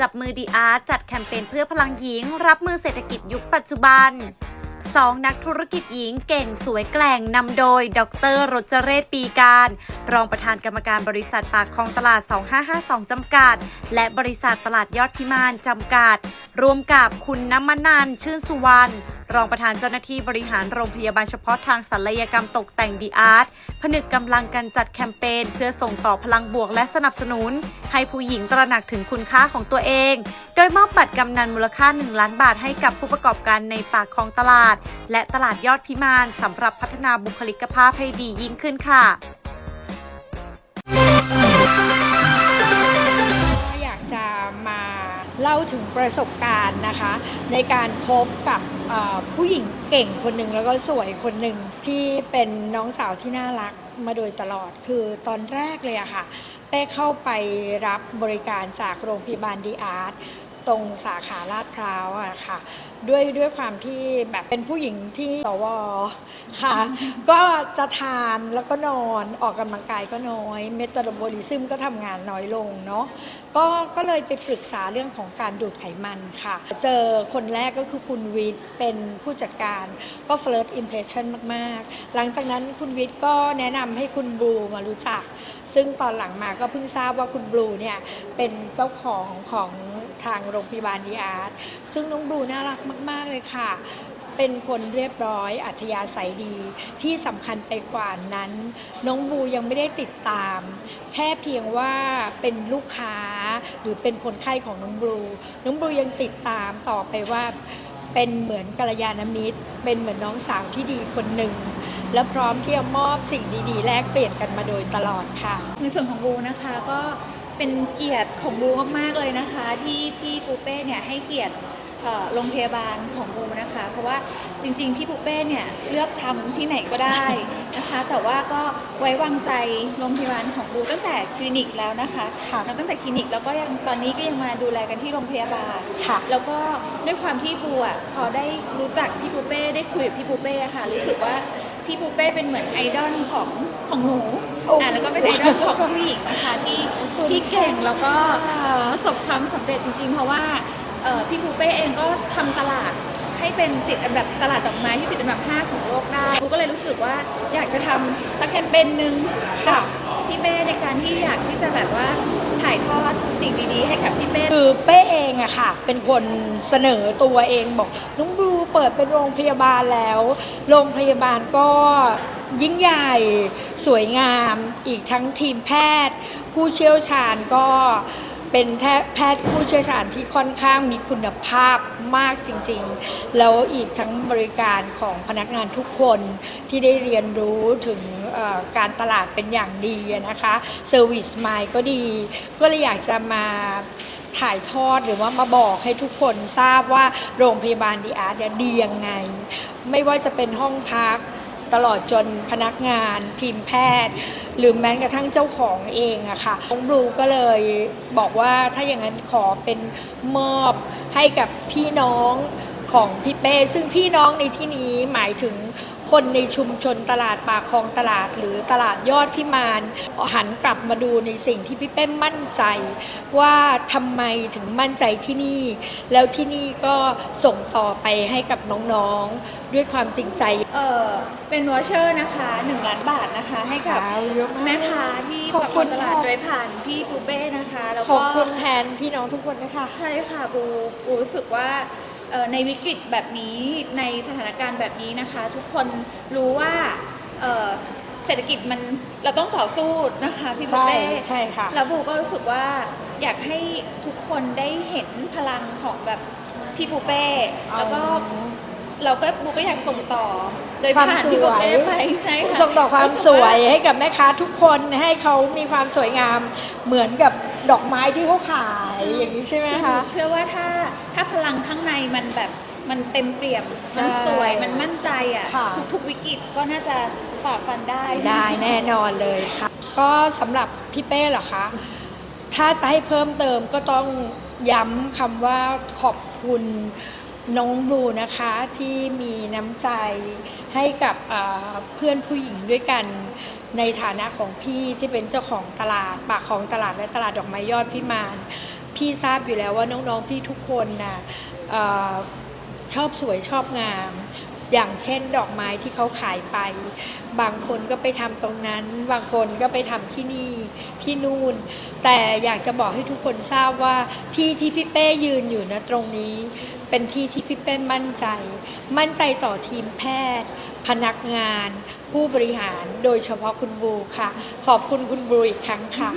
จับมือดีอาร์ตจัดแคมเปญเพื่อพลังหญิง รับมือเศรษฐกิจยุคปัจจุบัน 2 นักธุรกิจหญิงเก่งสวยแกล่งนำโดย ดรรจเรศปีการ รองประธานกรรมการบริษัทปากคลองตลาด 2552 จำกัด และบริษัทตลาดยอดพิมานจำกัด รวมกับคุณน้ำมันนันชื่นสุวรรณรองประธานเจ้าหน้าที่บริหารโรงพยาบาลเฉพาะทางศัลยกรรมตกแต่งดีอาร์ตผนึกกำลังกันจัดแคมเปญเพื่อส่งต่อพลังบวกและสนับสนุน ให้ผู้หญิงตระหนักถึงคุณค่าของตัวเอง โดยมอบบัตรกำนันมูลค่า 1 ล้านบาทให้กับผู้ประกอบการในปากคลองตลาดและตลาดยอดพิมานสำหรับพัฒนาบุคลิกภาพให้ดียิ่งขึ้นค่ะอยากจะมาเล่าถึงประสบการณ์นะคะ ในการพบกับผู้หญิงเก่งคนหนึ่งแล้วก็สวยคนหนึ่งที่เป็นน้องสาวที่น่ารักมาโดยตลอดคือตอนแรกเลยอะค่ะเป้เข้าไปรับบริการจากโรงพยาบาลดีอาร์ตตรงสาขาลาดพร้าวอะค่ะ ด้วยด้วยความที่แบบเป็นผู้หญิงที่สวค่ะ ก็จะทานแล้วก็นอนออกกำลังกายก็น้อย เมตาบอลิซึมก็ทำงานน้อยลงเนาะก็ก็เลยไปปรึกษาเรื่องของการดูดไขมันค่ะ เจอคนแรกก็คือคุณวิทย์เป็นผู้จัดการก็ first impression มาก ๆ หลังจากนั้นคุณวิทย์ก็แนะนำให้คุณบลูมารู้จัก ซึ่งตอนหลังมาก็เพิ่งทราบว่าคุณบลูเนี่ยเป็นเจ้าของของทางโรงพยาบาลดีอาร์ตซึ่งน้องบลูน่ารักมากๆ เลยค่ะ เป็นคนเรียบร้อย อัธยาศัยดี ที่สำคัญไปกว่านั้น น้องบูยังไม่ได้ติดตาม แค่เพียงว่าเป็นลูกค้าหรือเป็นคนไข้ของน้องบูน้องบูยังติดตามต่อไปว่าเป็นเหมือนกัลยาณมิตร เป็นเหมือนน้องสาวที่ดีคนหนึ่ง และพร้อมที่จะมอบสิ่งดีๆ แลกเปลี่ยนกันมาโดยตลอดค่ะ ในส่วนของบูนะคะก็เป็นเกียรติของบูมากๆเลยนะคะ ที่พี่ปูเป้เนี่ยให้เกียรติ เอ่อโรงพยาบาลของบูนะคะ เพราะว่าจริงๆ พี่ปูเป้เนี่ยเลือกทำที่ไหนก็ได้นะคะ แต่ว่าก็ไว้วางใจโรงพยาบาลของบูตั้งแต่คลินิกแล้วนะคะค่ะแล้วตั้งแต่คลินิกแล้วก็ยังตอนนี้ก็ยังมาดูแลกันที่โรงพยาบาล ค่ะ แล้วก็ด้วยความที่บูอะพอได้รู้จักพี่ปูเป้ได้คุยกับพี่ปูเป้อะค่ะ รู้สึกว่าพี่ปูเป้เป็นเหมือนไอดอลของของหนูโอ้ อะแล้วก็เป็นไอดอลของผู้หญิงนะคะที่ที่เก่งแล้วก็ประสบความสำเร็จจริง ๆ เพราะว่า เอ่อพี่ปูเป้เองก็ทำตลาดให้เป็นติดอันดับตลาดดอกไม้ที่ติดอันดับ 5 ของโลกได้บูก็เลยรู้สึกว่าอยากจะทำสักแคมเปญหนึ่งกับพี่เป้ในการที่อยากที่จะแบบว่าถ่ายทอดสิ่งดีๆ ให้กับพี่เป้ คือเป้เองอะค่ะ เป็นคนเสนอตัวเองบอกน้องบลูเปิดเป็นโรงพยาบาลแล้ว โรงพยาบาลก็ยิ่งใหญ่สวยงาม อีกทั้งทีมแพทย์ ผู้เชี่ยวชาญก็ เป็นแพทย์ผู้เชี่ยวชาญที่ค่อนข้างมีคุณภาพมากจริงๆ แล้วอีกทั้งบริการของพนักงานทุกคนที่ได้เรียนรู้ถึงการตลาดเป็นอย่างดีนะคะเซอร์วิสมายก็ดี ก็เลยอยากจะมาถ่ายทอดหรือว่ามาบอกให้ทุกคนทราบว่าโรงพยาบาลดีอาร์ตดียังไง ไม่ว่าจะเป็นห้องพัก ตลอดจนพนักงาน ทีมแพทย์ หรือแม้กระทั่งเจ้าของเองอะค่ะน้องบลูก็เลยบอกว่าถ้าอย่างนั้นขอเป็นมอบให้กับพี่น้องของพี่เป้ซึ่งพี่น้องในที่นี้หมายถึง คนในชุมชนตลาดปากคลองตลาด หรือตลาดยอดพิมานหันกลับมาดูในสิ่งที่พี่เป้มั่นใจว่าทำไมถึงมั่นใจที่นี่ แล้วที่นี่ก็ส่งต่อไปให้กับน้องๆ ด้วยความจริงใจเออเป็นวอเชอร์นะคะ1ล้านบาทนะคะให้กับเยอะมากแม่ค้าที่ขอบคุณปากคลองตลาดค่ะโดยผ่านพี่ปูเป้นะคะแล้วขอก็บคุณแทนพี่น้องทุกคนนะคะ ใช่ค่ะปูปูรู้สึกว่า เอ่อในวิกฤตแบบนี้ในสถานการณ์แบบนี้นะคะ ทุกคนรู้ว่าเอ่อเศรษฐกิจมันเราต้องต่อสู้นะคะพี่ปูใช่เป้ใช่ค่ะ แล้วปูก็รู้สึกว่าอยากให้ทุกคนได้เห็นพลังของแบบพี่ปูเป้แล้วก็ เราก็บูก็อยากส่งต่อ โดยความผ่านสพี่วโบยเป้ไปใช่ค่ะส่งต่อความสวยให้กับแม่ค้าทุกคนให้เขามีความสวยงามเหมือนกับ ดอกไม้ที่เขาขายอย่างนี้ใช่ไหมคือหนูคะ เชื่อว่าถ้าถ้าพลังข้างในมันแบบมันเต็มเปี่ยมใช่มันสวยมันมั่นใจอะค่ะทุกๆวิกฤตก็น่าจะฝ่าฟันได้ ได้แน่นอนเลยค่ะ ก็สำหรับพี่เป้เหรอคะ ถ้าจะให้เพิ่มเติมก็ต้องย้ำคำว่าขอบคุณ น้องบลูนะคะที่มีน้ำใจให้กับเพื่อนผู้หญิงด้วยกันในฐานะของพี่ที่เป็นเจ้าของตลาด ปากของตลาดและตลาดดอกไม้ยอดพิมานพี่ทราบอยู่แล้วว่าน้องๆพี่ทุกคนนะ่ะชอบสวยชอบงาม อย่างเช่นดอกไม้ที่เขาขายไป บางคนก็ไปทำตรงนั้น บางคนก็ไปทำที่นี่ที่นู่น แต่อยากจะบอกให้ทุกคนทราบว่าที่ที่พี่เป้ยืนอยู่นะตรงนี้ เป็นที่ที่พี่เป้มั่นใจ มั่นใจต่อทีมแพทย์ พนักงาน ผู้บริหารโดยเฉพาะคุณบูค่ะ ขอบคุณคุณบูอีกครั้งค่ะ